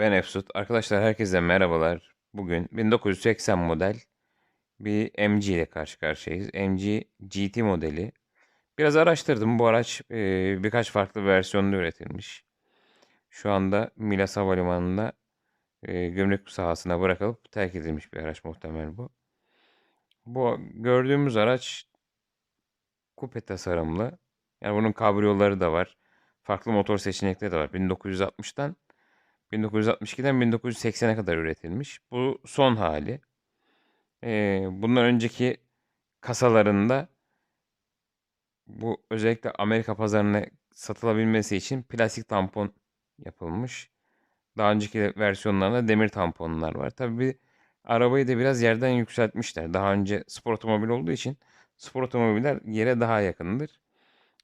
Ben Efsut. Arkadaşlar herkese merhabalar. Bugün 1980 model bir MG ile karşı karşıyayız. MG GT modeli. Biraz araştırdım. Bu araç e, birkaç farklı versiyonda üretilmiş. Şu anda Milas Havalimanı'nda e, gümrük sahasına bırakılıp terk edilmiş bir araç muhtemel bu. Bu gördüğümüz araç kupe tasarımlı. Yani bunun kabriyoları da var. Farklı motor seçenekleri de var. 1960'tan 1962'den 1980'e kadar üretilmiş. Bu son hali. Ee, bundan önceki kasalarında bu özellikle Amerika pazarına satılabilmesi için plastik tampon yapılmış. Daha önceki versiyonlarında demir tamponlar var. Tabii arabayı da biraz yerden yükseltmişler. Daha önce spor otomobil olduğu için spor otomobiller yere daha yakındır.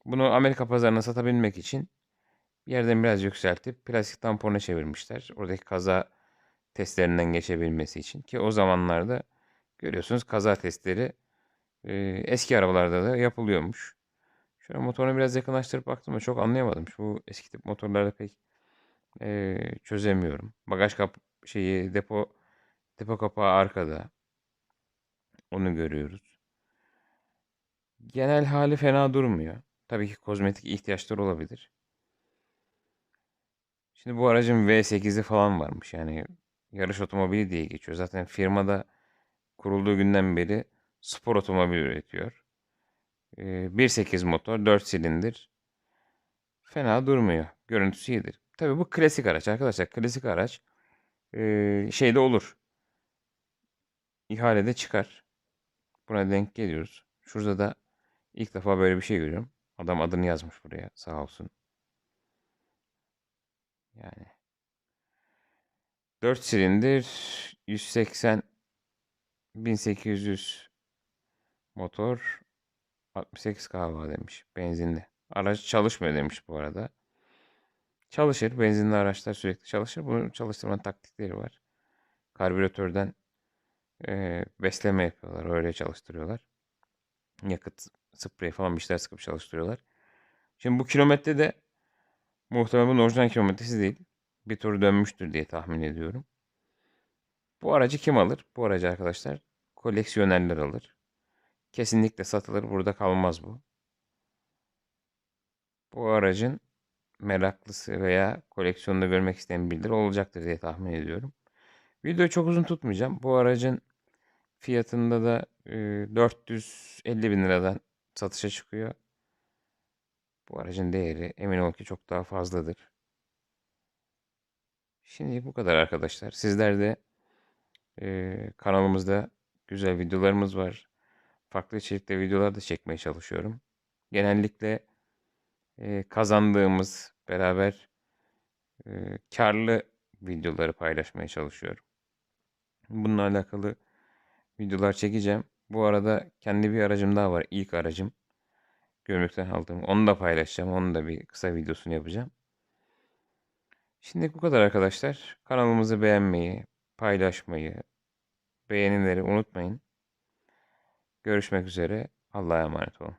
Bunu Amerika pazarına satabilmek için yerden biraz yükseltip plastik tampona çevirmişler. Oradaki kaza testlerinden geçebilmesi için. Ki o zamanlarda görüyorsunuz kaza testleri e, eski arabalarda da yapılıyormuş. Şöyle motorunu biraz yakınlaştırıp baktım ama çok anlayamadım. Bu eski tip motorlarda pek e, çözemiyorum. Bagaj kap şeyi depo depo kapağı arkada. Onu görüyoruz. Genel hali fena durmuyor. Tabii ki kozmetik ihtiyaçları olabilir. Şimdi bu aracın V8'i falan varmış. Yani yarış otomobili diye geçiyor. Zaten firmada kurulduğu günden beri spor otomobil üretiyor. Ee, 1.8 motor, 4 silindir. Fena durmuyor. Görüntüsü iyidir. Tabii bu klasik araç arkadaşlar. Klasik araç ee, şeyde olur. İhalede çıkar. Buna denk geliyoruz. Şurada da ilk defa böyle bir şey görüyorum. Adam adını yazmış buraya sağ olsun. Yani 4 silindir 180 1800 motor 68 kahva demiş benzinli. Araç çalışmıyor demiş bu arada. Çalışır. Benzinli araçlar sürekli çalışır. Bunu çalıştırma taktikleri var. Karbüratörden e, besleme yapıyorlar. Öyle çalıştırıyorlar. Yakıt sprey falan bir şeyler sıkıp çalıştırıyorlar. Şimdi bu kilometre de Muhtemelen orijinal kilometresi değil. Bir tur dönmüştür diye tahmin ediyorum. Bu aracı kim alır? Bu aracı arkadaşlar koleksiyonerler alır. Kesinlikle satılır. Burada kalmaz bu. Bu aracın meraklısı veya koleksiyonda görmek isteyen birileri olacaktır diye tahmin ediyorum. Videoyu çok uzun tutmayacağım. Bu aracın fiyatında da 450 bin liradan satışa çıkıyor. Bu aracın değeri emin ol ki çok daha fazladır. Şimdi bu kadar arkadaşlar. Sizler de e, kanalımızda güzel videolarımız var. Farklı içerikte videolar da çekmeye çalışıyorum. Genellikle e, kazandığımız beraber e, karlı videoları paylaşmaya çalışıyorum. Bununla alakalı videolar çekeceğim. Bu arada kendi bir aracım daha var. İlk aracım. Gümrükten aldığım. Onu da paylaşacağım. Onun da bir kısa videosunu yapacağım. Şimdi bu kadar arkadaşlar. Kanalımızı beğenmeyi, paylaşmayı, beğenileri unutmayın. Görüşmek üzere. Allah'a emanet olun.